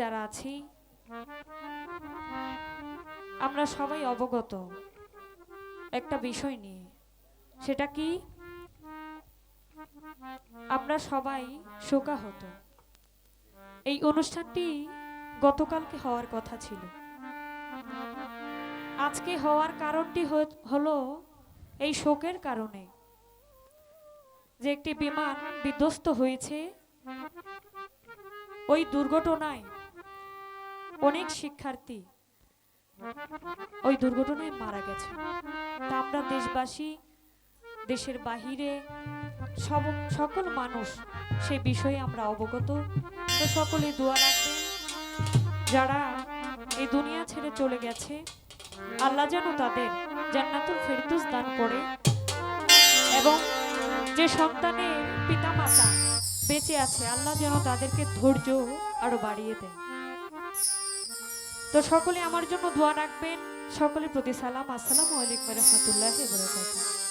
যারা আছি, আমরা সবাই অবগত একটা বিষয় নিয়ে। সেটা কি? আমরা সবাই শোকাহত। এই অনুষ্ঠানটি গতকালকে হওয়ার কথা ছিল। আজকে হওয়ার কারণটি হলো এই শোকের কারণে যে একটি বিমান বিধ্বস্ত হয়েছে। ওই দুর্ঘটনায় অনেক শিক্ষার্থী ওই দুর্ঘটনায় মারা গেছে। তা আমরা দেশবাসী, দেশের বাহিরে সব, সকল মানুষ সে বিষয়ে আমরা অবগত। তো সকলে দোয়া রাখবেন, যারা এই দুনিয়া ছেড়ে চলে গেছে, আল্লাহ যেন তাদের জান্নাতুল ফেরদৌস দান করে এবং যে সন্তানের পিতামাতা বেঁচে আছে, আল্লাহ যেন তাদেরকে ধৈর্য আরও বাড়িয়ে দেয়। তো সকলে আমার জন্য দোয়া রাখবেন। সকলের প্রতি সালাম। আসসালামু আলাইকুম রহমতুল্লাহ বরকাতুহ।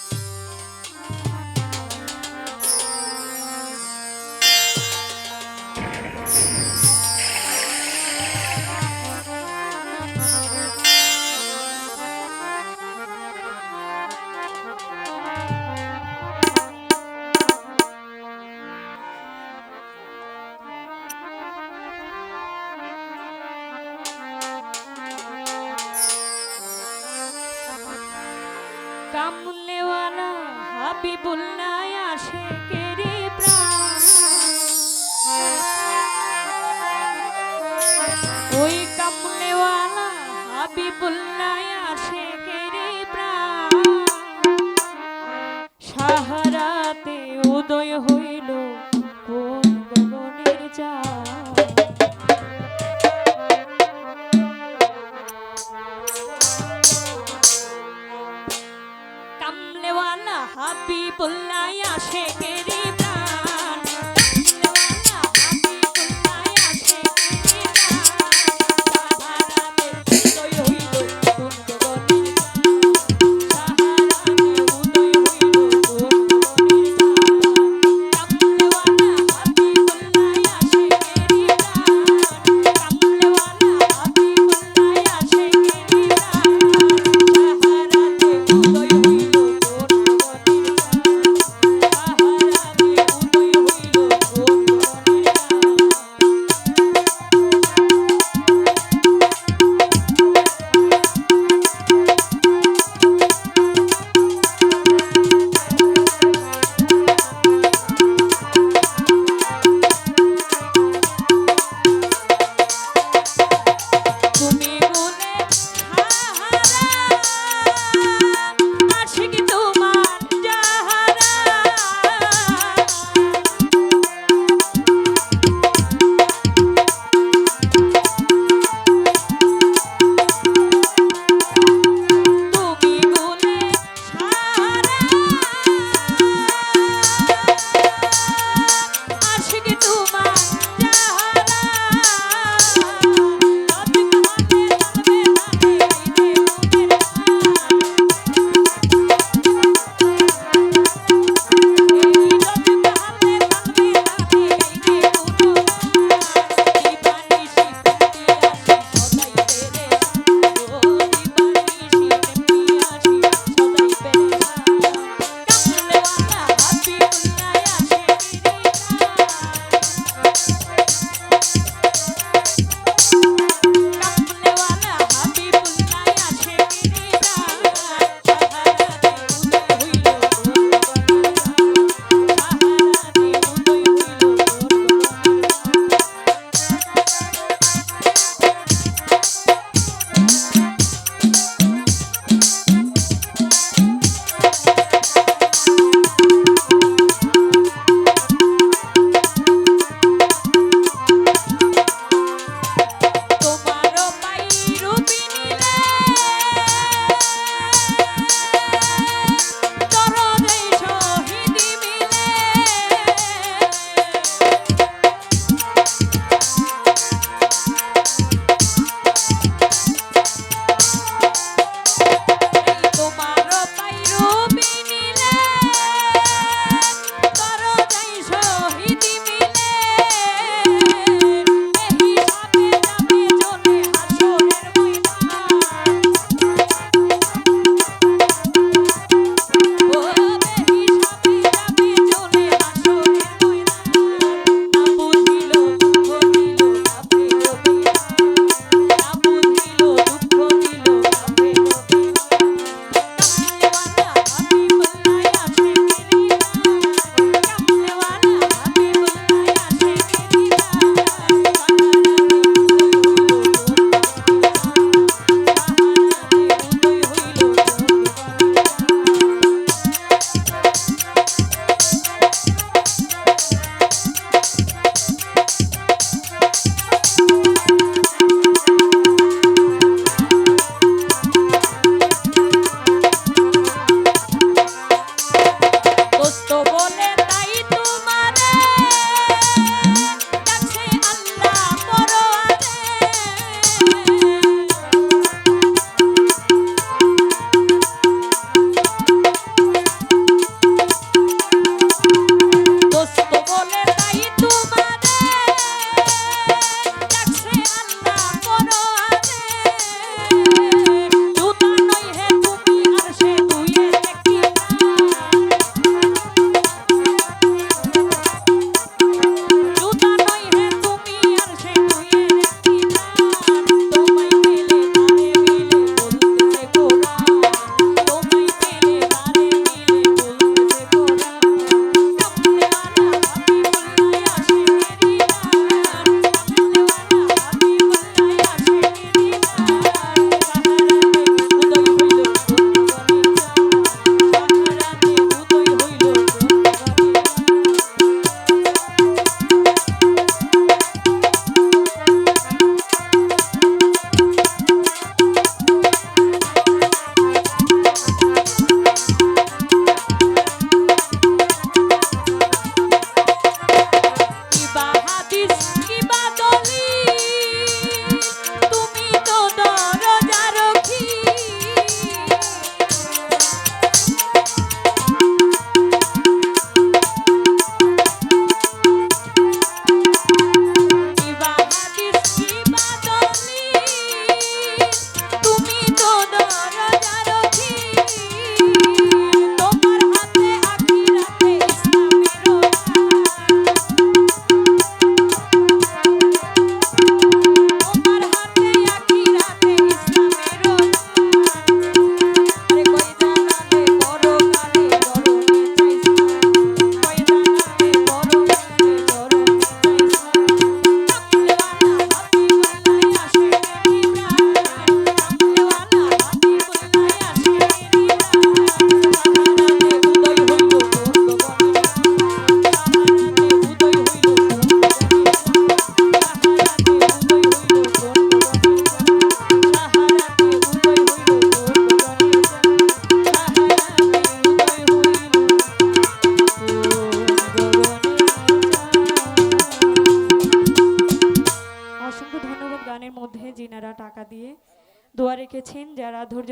কামলেওয়ালা হাবিবুল্লাহ আশেকেরি প্রাণ। ওই কামলেওয়ালা হাবিবুল্লাহ আশেকেরি প্রাণ। সাহারাতে উদয় হইল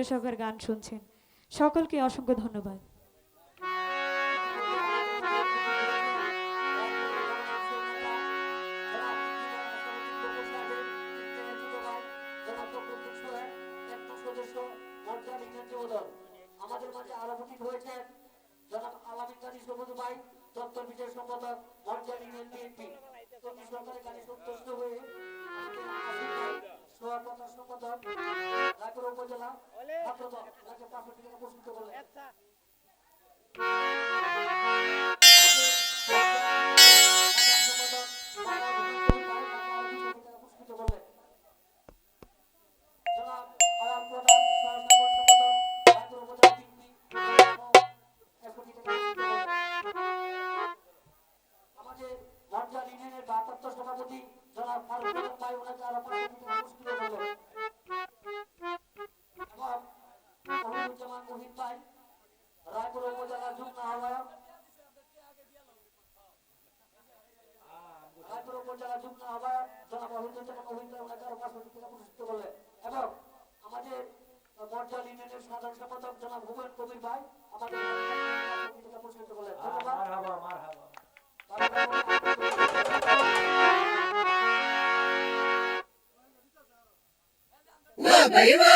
সহকারে গান শুনছেন। সকলকে অসংখ্য ধন্যবাদ। আমাদের সম্পাদক মর্যাদা সম্পাদক। রায়পুর উপজেলা ছাত্রদল রাজ্য পাঁচশো টাকা পুরস্কৃত করলেন। যুগ্ম আহ্বায়ক জনাব মহিনুজ্জামান মহিন ওনাকে আরও পাঁচশো টাকা পুরস্কৃত করলেন এবং আমাদের মর্যাদা ইউনিয়নের সাধারণ সম্পাদক জনাব হুমায়ুন কবির ভাই আমাদের পুরস্কৃত করলেন ধন্যবাদ।